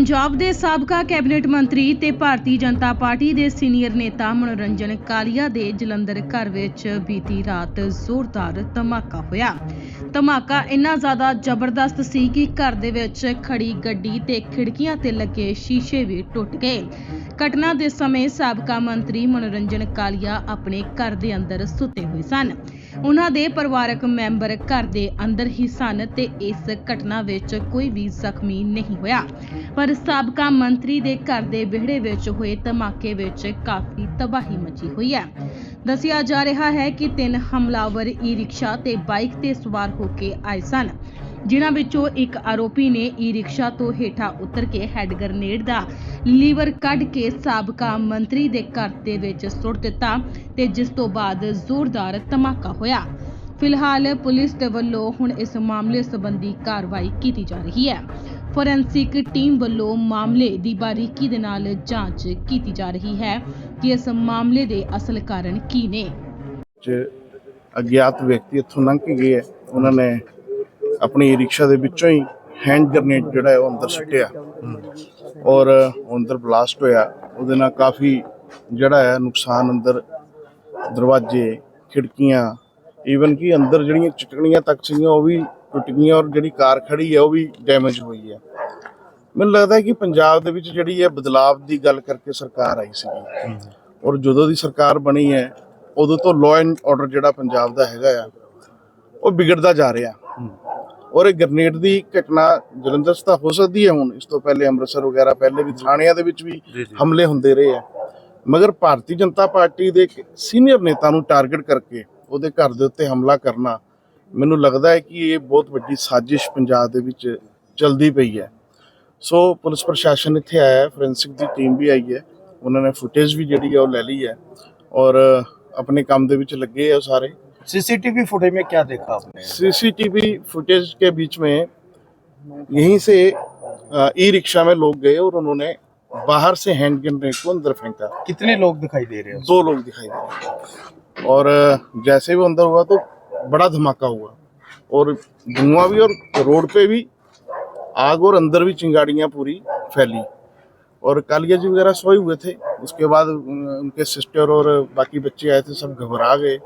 ਪੰਜਾਬ ਦੇ ਸਾਬਕਾ ਕੈਬਨਿਟ ਮੰਤਰੀ ਤੇ ਭਾਰਤੀ ਜਨਤਾ ਪਾਰਟੀ ਦੇ ਸੀਨੀਅਰ ਨੇਤਾ ਮਨੋਰੰਜਨ ਕਾਲੀਆ ਦੇ ਜਲੰਧਰ ਘਰ ਵਿੱਚ ਬੀਤੀ ਰਾਤ ਜ਼ੋਰਦਾਰ ਧਮਾਕਾ ਹੋਇਆ। ਧਮਾਕਾ ਇੰਨਾ ਜ਼ਿਆਦਾ ਜ਼ਬਰਦਸਤ ਸੀ ਕਿ ਘਰ ਦੇ ਵਿੱਚ ਖੜੀ ਗੱਡੀ ਤੇ ਖਿੜਕੀਆਂ ਤੇ ਲੱਗੇ ਸ਼ੀਸ਼ੇ ਵੀ ਟੁੱਟ ਗਏ। ਘਟਨਾ ਦੇ ਸਮੇਂ ਸਾਬਕਾ ਮੰਤਰੀ ਮਨੋਰੰਜਨ ਕਾਲੀਆ ਆਪਣੇ ਘਰ ਦੇ ਅੰਦਰ ਸੁੱਤੇ ਹੋਏ ਸਨ। ਉਹਨਾਂ ਦੇ ਪਰਿਵਾਰਕ ਮੈਂਬਰ ਘਰ ਦੇ ਅੰਦਰ ਹੀ ਸਨ ਤੇ ਇਸ ਘਟਨਾ ਵਿੱਚ ਕੋਈ ਵੀ ਜ਼ਖਮੀ ਨਹੀਂ ਹੋਇਆ। ਪਰ ਸਾਬਕਾ ਮੰਤਰੀ ਦੇ ਘਰ ਦੇ ਵਿਹੜੇ ਵਿੱਚ ਹੋਏ ਧਮਾਕੇ ਵਿੱਚ ਕਾਫੀ ਤਬਾਹੀ ਮਚੀ ਹੋਈ ਹੈ। ਦੱਸਿਆ ਜਾ ਰਿਹਾ ਹੈ ਕਿ ਤਿੰਨ ਹਮਲਾਵਰ ਈ ਰਿਕਸ਼ਾ ਤੇ ਬਾਈਕ ਤੇ ਸਵਾਰ ਹੋ ਕੇ ਆਏ ਸਨ। ਜਿਨ੍ਹਾਂ ਵਿੱਚੋਂ ਇੱਕ ਆਰੋਪੀ ਨੇ ਈ ਰਿਕਸ਼ਾ ਤੋਂ ਹੇਠਾਂ ਉਤਰ ਕੇ ਹੈਡ ਗ੍ਰਨੇਡ ਦਾ ਲੀਵਰ ਕੱਢ ਕੇ ਸਾਬਕਾ ਮੰਤਰੀ ਦੇ ਘਰ ਦੇ ਵਿੱਚ ਸੁੱਟ ਦਿੱਤਾ ਤੇ ਜਿਸ ਤੋਂ ਬਾਅਦ ਜ਼ੋਰਦਾਰ ਧਮਾਕਾ ਹੋਇਆ। ਫਿਲਹਾਲ ਪੁਲਿਸ ਦੇ ਵੱਲੋਂ ਹੁਣ ਇਸ ਮਾਮਲੇ ਸੰਬੰਧੀ ਕਾਰਵਾਈ ਕੀਤੀ ਜਾ ਰਹੀ ਹੈ। ਫੋਰੈਂਸਿਕ ਟੀਮ ਵੱਲੋਂ ਮਾਮਲੇ ਦੀ ਬਾਰੀਕੀ ਦੇ ਨਾਲ ਜਾਂਚ ਕੀਤੀ ਜਾ ਰਹੀ ਹੈ ਕਿ ਇਸ ਮਾਮਲੇ ਦੇ ਅਸਲ ਕਾਰਨ ਕੀ ਨੇ। ਚ ਅਗਿਆਤ ਵਿਅਕਤੀ ਇੱਥੋਂ ਲੰਘ ਕੇ ਗਏ ਹੈ, ਉਹਨਾਂ ਨੇ ਆਪਣੀ ਰਿਕਸ਼ਾ ਦੇ ਵਿੱਚੋਂ ਹੀ ਹੈਂਡ ਗ੍ਰਨੇਡ ਜਿਹੜਾ ਹੈ ਉਹ ਅੰਦਰ ਸੁੱਟਿਆ। ਔਰ ਅੰਦਰ ਬਲਾਸਟ ਹੋਇਆ। ਉਹਦੇ ਨਾਲ ਕਾਫੀ ਜਿਹੜਾ ਹੈ ਨੁਕਸਾਨ ਅੰਦਰ ਦਰਵਾਜ਼ੇ, ਖਿੜਕੀਆਂ ਈਵਨ ਕਿ ਅੰਦਰ ਜਿਹੜੀਆਂ ਚਟਕਣੀਆਂ ਤੱਕ ਸੀਗੀਆਂ, ਉਹ ਵੀ ਟੁੱਟ ਗਈਆਂ ਔਰ ਜਿਹੜੀ ਕਾਰ ਖੜੀ ਹੈ, ਉਹ ਵੀ ਡੈਮੇਜ ਹੋਈ ਹੈ। ਮੈਨੂੰ ਲੱਗਦਾ ਹੈ ਕਿ ਪੰਜਾਬ ਦੇ ਵਿੱਚ ਜਿਹੜੀ ਹੈ ਬਦਲਾਵ ਦੀ ਗੱਲ ਕਰਕੇ ਸਰਕਾਰ ਆਈ ਸੀਗੀ। ਔਰ ਜਦੋਂ ਦੀ ਸਰਕਾਰ ਬਣੀ ਹੈ, ਉਦੋਂ ਤੋਂ ਲਾਅ ਐਂਡ ਆਰਡਰ ਜਿਹੜਾ ਪੰਜਾਬ ਦਾ ਹੈਗਾ ਆ, ਉਹ ਵਿਗੜਦਾ ਜਾ ਰਿਹਾ। ਔਰ ਇਹ ਗ੍ਰਨੇਡ ਦੀ ਘਟਨਾ ਜਲੰਧਰ 'ਚ ਤਾਂ ਹੋ ਸਕਦੀ ਹੈ ਹੁਣ। ਇਸ ਤੋਂ ਪਹਿਲੇ ਅੰਮ੍ਰਿਤਸਰ ਵਗੈਰਾ ਪਹਿਲੇ ਵੀ ਥਾਣਿਆਂ ਦੇ ਵਿੱਚ ਵੀ ਹਮਲੇ ਹੁੰਦੇ ਰਹੇ ਆ। ਮਗਰ ਭਾਰਤੀ ਜਨਤਾ ਪਾਰਟੀ ਦੇ ਸੀਨੀਅਰ ਨੇਤਾ ਨੂੰ ਟਾਰਗੇਟ ਕਰਕੇ ਉਹਦੇ ਘਰ ਦੇ ਉੱਤੇ ਹਮਲਾ ਕਰਨਾ ਮੈਨੂੰ ਲੱਗਦਾ ਹੈ ਕਿ ਇਹ ਬਹੁਤ ਵੱਡੀ ਸਾਜ਼ਿਸ਼ ਪੰਜਾਬ ਦੇ ਵਿੱਚ ਚਲਦੀ ਪਈ ਹੈ। ਸੋ ਪੁਲਿਸ ਪ੍ਰਸ਼ਾਸਨ ਇੱਥੇ ਆਇਆ ਹੈ ਫੋਰੈਂਸਿਕ ਦੀ ਟੀਮ ਵੀ ਆਈ ਹੈ। ਉਹਨਾਂ ਨੇ ਫੁਟੇਜ ਵੀ ਜਿਹੜੀ ਹੈ ਉਹ ਲੈ ਲਈ ਹੈ। ਔਰ ਆਪਣੇ ਕੰਮ ਦੇ ਵਿੱਚ ਲੱਗੇ ਆ ਸਾਰੇ। सीसीटीवी फुटेज में क्या देखा आपने? सीसीटीवी फुटेज के बीच में यहीं से ई रिक्शा में लोग गए और उन्होंने बाहर से हैंड ग्रेनेड को अंदर फेंका। कितने लोग दिखाई दे रहे हैं? दो लोग दिखाई दे रहे हैं। और जैसे वो अंदर हुआ तो बड़ा धमाका हुआ। और धुआँ भी और रोड पे भी आग और अंदर भी चिंगाड़ियाँ पूरी फैली। और कालिया जी वगैरह सोए हुए थे। उसके बाद उनके सिस्टर और बाकी बच्चे आए थे सब घबरा गए।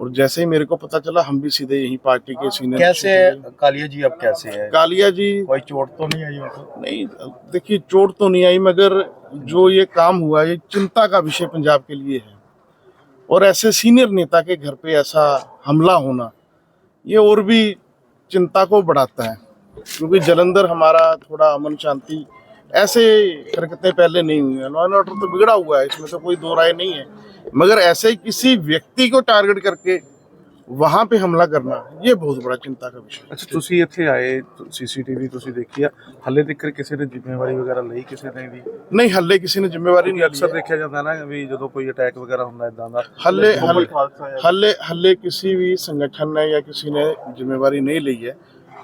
और जैसे ही मेरे को पता चला हम भी सीधे यही पार्टी के सीनियर कैसे कालिया जी अब कैसे है? कालिया जी कोई चोट तो नहीं आई उनको? नहीं देखिए चोट तो नहीं आई मगर जो ये काम हुआ ये चिंता का विषय पंजाब के लिए है। और ऐसे सीनियर नेता के घर पे ऐसा हमला होना ये और भी चिंता को बढ़ाता है। क्योंकि जलंधर हमारा थोड़ा अमन शांति ऐसे हरकतें पहले नहीं हुई हैं लॉ एंड ऑर्डर तो बिगड़ा हुआ है इसमें तो कोई दो राय नहीं है मगर ऐसे किसी व्यक्ति को टारगेट करके वहां पे हमला करना ये बहुत बड़ा चिंता का विषय है ਅੱਛਾ ਤੁਸੀਂ ਇੱਥੇ ਆਏ ਸੀਸੀਟੀਵੀ ਤੁਸੀਂ ਦੇਖੀ ਆ ਹੱਲੇ ਤੱਕ ਕਿਸੇ ਨੇ ਜ਼ਿੰਮੇਵਾਰੀ ਵਗੈਰਾ ਲਈ ਕਿਸੇ ਨੇ ਵੀ नहीं हल्ले किसी ने जिम्मेवारी नहीं ਅਕਸਰ ली है। ਦੇਖਿਆ ਜਾਂਦਾ ਨਾ ਵੀ ਜਦੋਂ ਕੋਈ ਅਟੈਕ ਵਗੈਰਾ ਹੁੰਦਾ ਇਦਾਂ ਦਾ हल्ले ਕੋਈ हल्ले ਖਾਲਸਾ ਜਾਂ- हल्ले हल्ले किसी भी संगठन ने या किसी ने जिम्मेवारी नहीं ली है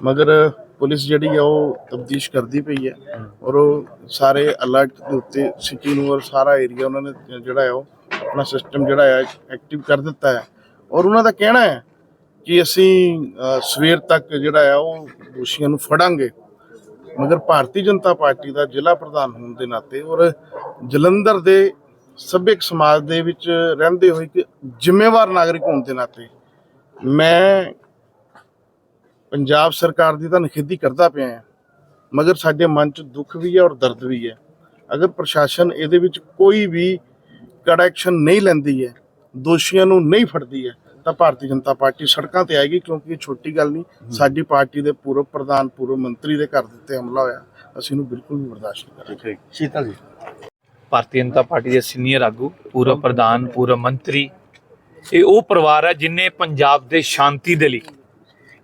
ਮਗਰ ਪੁਲਿਸ ਜਿਹੜੀ ਆ ਉਹ ਤਬਦੀਸ਼ ਕਰਦੀ ਪਈ ਹੈ ਔਰ ਉਹ ਸਾਰੇ ਅਲਰਟ ਦੇ ਉੱਤੇ ਸਿਟੀ ਨੂੰ ਔਰ ਸਾਰਾ ਏਰੀਆ ਉਹਨਾਂ ਨੇ ਜਿਹੜਾ ਹੈ ਉਹ ਆਪਣਾ ਸਿਸਟਮ ਜਿਹੜਾ ਹੈ ਐਕਟਿਵ ਕਰ ਦਿੱਤਾ ਹੈ ਔਰ ਉਹਨਾਂ ਦਾ ਕਹਿਣਾ ਹੈ ਕਿ ਅਸੀਂ ਸਵੇਰ ਤੱਕ ਜਿਹੜਾ ਹੈ ਉਹ ਦੋਸ਼ੀਆਂ ਨੂੰ ਫੜਾਂਗੇ। ਮਗਰ ਭਾਰਤੀ ਜਨਤਾ ਪਾਰਟੀ ਦਾ ਜ਼ਿਲ੍ਹਾ ਪ੍ਰਧਾਨ ਹੋਣ ਦੇ ਨਾਤੇ ਔਰ ਜਲੰਧਰ ਦੇ ਸਭਿਅਕ ਸਮਾਜ ਦੇ ਵਿੱਚ ਰਹਿੰਦੇ ਹੋਏ ਇੱਕ ਜ਼ਿੰਮੇਵਾਰ ਨਾਗਰਿਕ ਹੋਣ ਦੇ ਨਾਤੇ ਮੈਂ ਪੰਜਾਬ ਸਰਕਾਰ ਦੀ ਤਾਂ ਨਿਖੇਧੀ ਕਰਦਾ ਪਿਆ ਹੈ ਮਗਰ ਸਾਡੇ ਮਨ 'ਚ ਦੁੱਖ ਵੀ ਹੈ ਔਰ ਦਰਦ ਵੀ ਹੈ। ਅਗਰ ਪ੍ਰਸ਼ਾਸਨ ਇਹਦੇ ਵਿੱਚ ਕੋਈ ਵੀ ਕੜਾ ਐਕਸ਼ਨ ਨਹੀਂ ਲੈਂਦੀ ਹੈ ਦੋਸ਼ੀਆਂ ਨੂੰ ਨਹੀਂ ਫੜਦੀ ਹੈ ਤਾਂ ਭਾਰਤੀ ਜਨਤਾ ਪਾਰਟੀ ਸੜਕਾਂ ਤੇ ਆਏਗੀ ਕਿਉਂਕਿ ਇਹ ਛੋਟੀ ਗੱਲ ਨਹੀਂ ਸਾਡੀ ਪਾਰਟੀ ਦੇ ਪੂਰਵ ਪ੍ਰਧਾਨ ਪੂਰਵ ਮੰਤਰੀ ਦੇ ਘਰ ਦਿੱਤੇ ਹਮਲਾ ਹੋਇਆ। ਅਸੀਂ ਇਹਨੂੰ ਬਿਲਕੁਲ ਵੀ ਬਰਦਾਸ਼ਤ ਨਹੀਂ ਕਰਾਂਗੇ ਸ਼ੀਤਲ ਜੀ। ਭਾਰਤੀ ਜਨਤਾ ਪਾਰਟੀ ਦੇ ਸੀਨੀਅਰ ਆਗੂ ਪੂਰਵ ਪ੍ਰਧਾਨ ਪੂਰਵ ਮੰਤਰੀ ਇਹ ਉਹ ਪਰਿਵਾਰ ਹੈ ਜਿਨੇ ਪੰਜਾਬ ਦੇ ਸ਼ਾਂਤੀ ਦੇ ਲਈ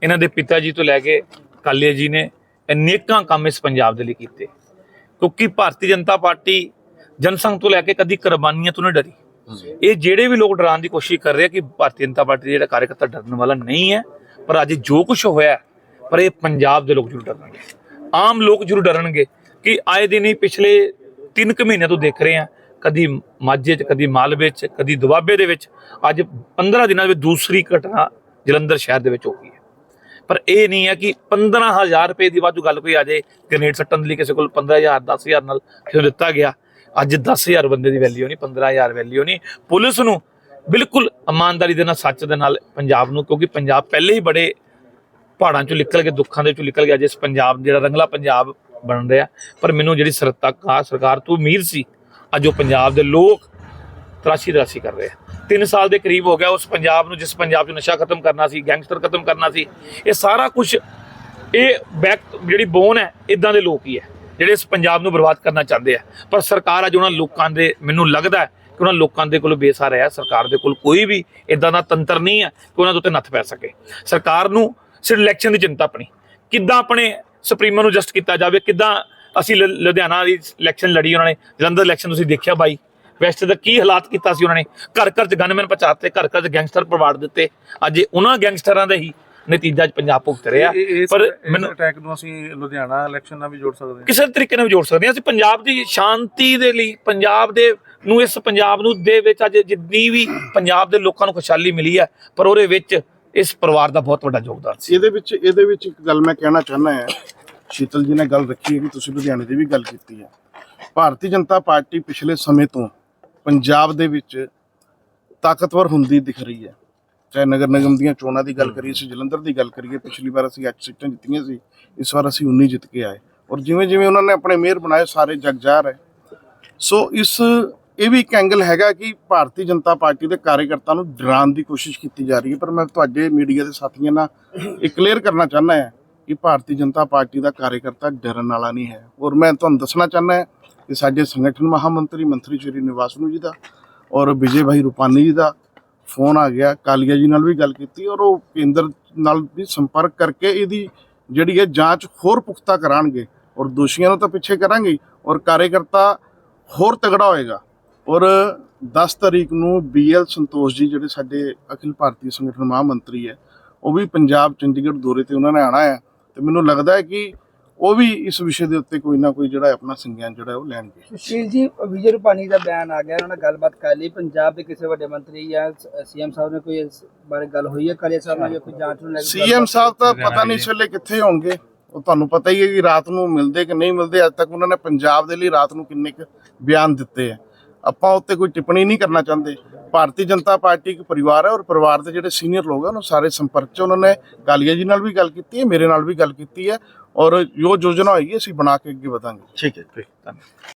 ਇਹਨਾਂ ਦੇ ਪਿਤਾ ਜੀ ਤੋਂ ਲੈ ਕੇ ਕਾਲੀਆ ਜੀ ਨੇ ਅਨੇਕਾਂ ਕੰਮ ਇਸ ਪੰਜਾਬ ਦੇ ਲਈ ਕੀਤੇ। ਕਿਉਂਕਿ ਭਾਰਤੀ ਜਨਤਾ ਪਾਰਟੀ ਜਨਸੰਘ ਤੋਂ ਲੈ ਕੇ ਕਦੀ ਕੁਰਬਾਨੀਆਂ ਤੋਂ ਨਹੀਂ ਡਰੀ। ਇਹ ਜਿਹੜੇ ਵੀ ਲੋਕ ਡਰਾਉਣ ਦੀ ਕੋਸ਼ਿਸ਼ ਕਰ ਰਹੇ ਆ ਕਿ ਭਾਰਤੀ ਜਨਤਾ ਪਾਰਟੀ ਦਾ ਜਿਹੜਾ ਕਾਰਜਕਰਤਾ ਡਰਨ ਵਾਲਾ ਨਹੀਂ ਹੈ ਪਰ ਅੱਜ ਜੋ ਕੁਝ ਹੋਇਆ ਪਰ ਇਹ ਪੰਜਾਬ ਦੇ ਲੋਕ ਜ਼ਰੂਰ ਡਰਨਗੇ। ਆਮ ਲੋਕ ਜ਼ਰੂਰ ਡਰਨਗੇ ਕਿ ਆਏ ਦਿਨ ਹੀ ਪਿਛਲੇ 3 ਕੁ ਮਹੀਨਿਆਂ ਤੋਂ ਦੇਖ ਰਹੇ ਆ ਕਦੀ ਮਾਝੇ 'ਚ ਕਦੀ ਮਾਲਵੇ 'ਚ ਕਦੀ ਦੁਆਬੇ ਦੇ ਵਿੱਚ ਅੱਜ 15 ਦਿਨਾਂ ਵਿੱਚ ਦੂਸਰੀ ਘਟਨਾ ਜਲੰਧਰ ਸ਼ਹਿਰ ਦੇ ਵਿੱਚ ਹੋ ਗਈ। ਪਰ ਇਹ ਨਹੀਂ ਹੈ ਕਿ 15000 ਰੁਪਏ ਦੀ ਵਾਧੂ ਗੱਲ ਕੋਈ ਆ ਜਾਏ ਗ੍ਰੇਨੇਡ ਸੱਟਣ ਲਈ ਕਿਸੇ ਕੋਲ 15000 10000 ਨਾਲ ਕਿਉਂ ਦਿੱਤਾ ਗਿਆ। ਅੱਜ 10000 ਬੰਦੇ ਦੀ ਵੈਲਿਊ ਨਹੀਂ 15000 ਵੈਲਿਊ ਨਹੀਂ। ਪੁਲਿਸ ਨੂੰ ਬਿਲਕੁਲ ਇਮਾਨਦਾਰੀ ਦੇ ਨਾਲ, ਸੱਚ ਦੇ ਨਾਲ ਪੰਜਾਬ ਨੂੰ, ਕਿਉਂਕਿ ਪੰਜਾਬ ਪਹਿਲੇ ਹੀ ਬੜੇ ਪਹਾੜਾਂ ਚੋਂ ਨਿਕਲ ਕੇ, ਦੁੱਖਾਂ ਦੇ ਚੋਂ ਨਿਕਲ ਗਿਆ, ਜਿਸ ਪੰਜਾਬ, ਜਿਹੜਾ ਰੰਗਲਾ ਪੰਜਾਬ ਬਣ ਰਿਹਾ। ਪਰ ਮੈਨੂੰ ਜਿਹੜੀ ਸਰਕਾਰ ਸਰਕਾਰ ਤੋਂ ਉਮੀਦ ਸੀ, ਅੱਜ ਉਹ ਪੰਜਾਬ ਦੇ ਲੋਕ ਤਰਾਸ਼ੀ ਤਰਾਸ਼ੀ ਕਰ ਰਹੇ ਆ। 3 ਸਾਲ ਦੇ ਕਰੀਬ ਹੋ ਗਿਆ ਉਸ ਪੰਜਾਬ ਨੂੰ, ਜਿਸ ਪੰਜਾਬ 'ਚ ਨਸ਼ਾ ਖਤਮ ਕਰਨਾ ਸੀ, ਗੈਂਗਸਟਰ ਖਤਮ ਕਰਨਾ ਸੀ। ਇਹ ਸਾਰਾ ਕੁਝ ਇਹ ਬੈਕ, ਜਿਹੜੀ ਬੋਨ ਹੈ ਇਦਾਂ ਦੇ ਲੋਕ ਹੀ ਹੈ, ਜਿਹੜੇ ਇਸ ਪੰਜਾਬ ਨੂੰ ਬਰਬਾਦ ਕਰਨਾ ਚਾਹੁੰਦੇ ਆ। ਪਰ ਸਰਕਾਰ ਅੱਜ ਉਹਨਾਂ ਲੋਕਾਂ ਦੇ, ਮੈਨੂੰ ਲੱਗਦਾ ਕਿ ਉਹਨਾਂ ਲੋਕਾਂ ਦੇ ਕੋਲ ਬੇਸਹਾਰਾ ਹੈ। ਸਰਕਾਰ ਦੇ ਕੋਲ ਕੋਈ ਵੀ ਇਦਾਂ ਦਾ ਤੰਤਰ ਨਹੀਂ ਹੈ ਕਿ ਉਹਨਾਂ ਦੇ ਉੱਤੇ ਨੱਥ ਪੈ ਸਕੇ। ਸਰਕਾਰ ਨੂੰ ਸਿਰਫ ਇਲੈਕਸ਼ਨ ਦੀ ਚਿੰਤਾ ਆਪਣੀ। ਕਿੱਦਾਂ ਆਪਣੇ ਸੁਪਰੀਮੋ ਨੂੰ ਜਸਟ ਕੀਤਾ ਜਾਵੇ? ਕਿੱਦਾਂ ਅਸੀਂ ਲੁ- ਲੁਧਿਆਣਾ ਦੀ ਇਲੈਕਸ਼ਨ ਲੜੀ ਉਹਨਾਂ ਨੇ? ਜਲੰਧਰ ਇਲੈਕਸ਼ਨ ਤੁਸੀਂ ਦੇਖਿਆ ਬਾਈ? ਵੈਸਟ ਦਾ ਕੀ ਹਾਲਾਤ ਕੀਤਾ ਸੀ ਉਹਨਾਂ ਨੇ? ਘਰ ਘਰ ਚ ਗਨਮੈਨ ਪਹੁੰਚਾਤੇ ਘਰ ਘਰ ਚ ਗੈਂਗਸਟਰ ਪਰਵਾੜ ਦਿੱਤੇ। ਅੱਜ ਇਹ ਉਹਨਾਂ ਗੈਂਗਸਟਰਾਂ ਦਾ ਹੀ ਨਤੀਜਾ ਪੰਜਾਬ ਭੁਗਤ ਰਿਹਾ। ਪਰ ਮੈਨੂੰ ਅਟੈਕ ਨੂੰ ਅਸੀਂ ਲੁਧਿਆਣਾ ਇਲੈਕਸ਼ਨ ਨਾਲ ਵੀ ਜੋੜ ਸਕਦੇ ਹਾਂ। ਕਿਸੇ ਤਰੀਕੇ ਨਾਲ ਵੀ ਜੋੜ ਸਕਦੇ ਹਾਂ। ਅਸੀਂ ਪੰਜਾਬ ਦੀ ਸ਼ਾਂਤੀ ਦੇ ਲਈ ਪੰਜਾਬ ਦੇ ਨੂੰ ਇਸ ਪੰਜਾਬ ਨੂੰ ਦੇ ਵਿੱਚ ਅੱਜ ਜਿੰਨੀ ਵੀ ਪੰਜਾਬ ਦੇ ਲੋਕਾਂ ਨੂੰ ਖੁਸ਼ਹਾਲੀ ਮਿਲੀ ਹੈ ਪਰ ਉਹਦੇ ਵਿੱਚ ਇਸ ਪਰਿਵਾਰ ਦਾ ਬਹੁਤ ਵੱਡਾ ਯੋਗਦਾਨ ਸੀ। ਇਹਦੇ ਵਿੱਚ ਇਹਦੇ ਵਿੱਚ ਇੱਕ ਗੱਲ ਮੈਂ ਕਹਿਣਾ ਚਾਹੁੰਦਾ ਹਾਂ। ਸ਼ੀਤਲ ਜੀ ਨੇ ਗੱਲ ਰੱਖੀ ਹੈ ਕਿ ਤੁਸੀਂ ਲੁਧਿਆਣੇ ਦੀ ਵੀ ਗੱਲ ਕੀਤੀ ਹੈ। ਭਾਰਤੀ ਜਨਤਾ ਪਾਰਟੀ ਪਿਛਲੇ ਸਮੇਂ ਤੋਂ ਪੰਜਾਬ ਦੇ ਵਿੱਚ ਤਾਕਤਵਰ ਹੁੰਦੀ ਦਿਖ ਰਹੀ ਹੈ। ਚਾਹੇ ਨਗਰ ਨਿਗਮ ਦੀਆਂ ਚੋਣਾਂ ਦੀ ਗੱਲ ਕਰੀਏ ਅਸੀਂ ਜਲੰਧਰ ਦੀ ਗੱਲ ਕਰੀਏ ਪਿਛਲੀ ਵਾਰ ਅਸੀਂ 8 ਸੀਟਾਂ ਜਿੱਤੀਆਂ ਸੀ ਇਸ ਵਾਰ ਅਸੀਂ 19 ਜਿੱਤ ਕੇ ਆਏ। ਔਰ ਜਿਵੇਂ ਜਿਵੇਂ ਉਹਨਾਂ ਨੇ ਆਪਣੇ ਮੇਅਰ ਬਣਾਏ ਸਾਰੇ ਜਗ ਜਾਹਰ ਹੈ ਸੋ ਇਸ ਇਹ ਵੀ ਇੱਕ ਐਂਗਲ ਹੈਗਾ ਕਿ ਭਾਰਤੀ ਜਨਤਾ ਪਾਰਟੀ ਦੇ ਕਾਰਜਕਰਤਾ ਨੂੰ ਡਰਾਉਣ ਦੀ ਕੋਸ਼ਿਸ਼ ਕੀਤੀ ਜਾ ਰਹੀ ਹੈ। ਪਰ ਮੈਂ ਤੁਹਾਡੇ ਮੀਡੀਆ ਦੇ ਸਾਥੀਆਂ ਨਾਲ ਇਹ ਕਲੀਅਰ ਕਰਨਾ ਚਾਹੁੰਦਾ ਹਾਂ ਕਿ ਭਾਰਤੀ ਜਨਤਾ ਪਾਰਟੀ ਦਾ ਕਾਰਜਕਰਤਾ ਡਰਨ ਵਾਲਾ ਨਹੀਂ ਹੈ। ਔਰ ਮੈਂ ਤੁਹਾਨੂੰ ਦੱਸਣਾ ਚਾਹੁੰਦਾ ਹਾਂ ਕਿ ਸਾਡੇ ਸੰਗਠਨ ਮਹਾਮੰਤਰੀ ਮੰਤਰੀ ਸ਼੍ਰੀ ਨਿਵਾਸ ਨੂੰ ਜੀ ਦਾ ਔਰ ਵਿਜੇ ਭਾਈ ਰੂਪਾਨੀ ਜੀ ਦਾ ਫੋਨ ਆ ਗਿਆ, ਕਾਲੀਆ ਜੀ ਨਾਲ ਵੀ ਗੱਲ ਕੀਤੀ ਔਰ ਉਹ ਕੇਂਦਰ ਨਾਲ ਵੀ ਸੰਪਰਕ ਕਰਕੇ ਇਹਦੀ ਜਿਹੜੀ ਹੈ ਜਾਂਚ ਹੋਰ ਪੁਖਤਾ ਕਰਾਂਗੇ ਔਰ ਦੋਸ਼ੀਆਂ ਨੂੰ ਤਾਂ ਪਿੱਛੇ ਕਰਾਂਗੇ ਔਰ ਕਾਰਜਕਰਤਾ ਹੋਰ ਤਗੜਾ ਹੋਏਗਾ। ਔਰ 10 ਤਰੀਕ ਨੂੰ ਬੀਐਲ ਸੰਤੋਸ਼ ਜੀ, ਜਿਹੜੇ ਸਾਡੇ ਅਖਿਲ ਭਾਰਤੀ ਸੰਗਠਨ ਮਹਾਮੰਤਰੀ ਹੈ, ਉਹ ਵੀ ਪੰਜਾਬ ਚੰਡੀਗੜ੍ਹ ਦੌਰੇ ਤੇ ਉਹਨਾਂ ਨੇ ਆਣਾ ਹੈ। ਤੇ ਮੈਨੂੰ ਲੱਗਦਾ ਹੈ ਕਿ ਉਹ ਵੀ ਇਸ ਵਿਸ਼ੇ ਦੇ ਉੱਤੇ ਕੋਈ ਨਾ ਕੋਈ ਜਿਹੜਾ ਆਪਣਾ ਸੰਗਿਆਨ ਜਿਹੜਾ ਉਹ ਲੈਣਗੇ। ਸੁਸ਼ੀਲ ਜੀ ਵਿਜੇ ਰੂਪਾਨੀ ਦਾ ਬਿਆਨ ਆ ਗਿਆ ਉਹਨਾਂ ਨਾਲ ਗੱਲਬਾਤ ਕਰ ਲਈ। ਪੰਜਾਬ ਦੇ ਕਿਸੇ ਵੱਡੇ ਮੰਤਰੀ ਜਾਂ ਸੀਐਮ ਸਾਹਿਬ ਨੇ ਕੋਈ ਇਸ ਬਾਰੇ ਗੱਲ ਹੋਈ ਹੈ? ਕਾਲੇ ਸਾਹਿਬ ਨਾਲ ਜਾਂ ਕੋਈ ਜਾਂਚ ਨੂੰ ਲੈ ਕੇ ਸੀਐਮ ਸਾਹਿਬ ਤਾਂ ਪਤਾ ਨਹੀਂ ਇਸ ਵੇਲੇ ਕਿੱਥੇ ਹੋਣਗੇ। ਉਹ ਤੁਹਾਨੂੰ ਪਤਾ ਹੀ ਹੈ ਕਿ ਰਾਤ ਨੂੰ ਮਿਲਦੇ ਕਿ ਨਹੀਂ ਮਿਲਦੇ ਅੱਜ ਤੱਕ ਉਹਨਾਂ ਨੇ ਪੰਜਾਬ ਦੇ ਲਈ ਰਾਤ ਨੂੰ ਕਿੰਨੇ ਕੁ ਬਿਆਨ ਦਿੱਤੇ ਆ। ਆਪਾਂ ਉੱਤੇ ਕੋਈ ਟਿੱਪਣੀ ਨਹੀਂ ਕਰਨਾ ਚਾਹੁੰਦੇ। ਭਾਰਤੀ ਜਨਤਾ ਪਾਰਟੀ ਇੱਕ ਪਰਿਵਾਰ ਹੈ ਔਰ ਪਰਿਵਾਰ ਦੇ ਜਿਹੜੇ ਸੀਨੀਅਰ ਲੋਕ ਹਨ, ਉਹ ਸਾਰੇ ਸੰਪਰਕ 'ਚ ਉਹਨਾਂ ਨੇ ਕਾਲੀਆ ਜੀ ਨਾਲ ਵੀ ਗੱਲ ਕੀਤੀ ਹੈ, ਮੇਰੇ ਨਾਲ ਵੀ ਗੱਲ ਕੀਤੀ ਹੈ ਔਰ ਜੋ ਯੋਜਨਾ ਹੋਈ ਹੈ ਅਸੀਂ ਬਣਾ ਕੇ ਅੱਗੇ ਵਧਾਂਗੇ। ਠੀਕ ਹੈ, ਠੀਕ ਧੰਨਵਾਦ।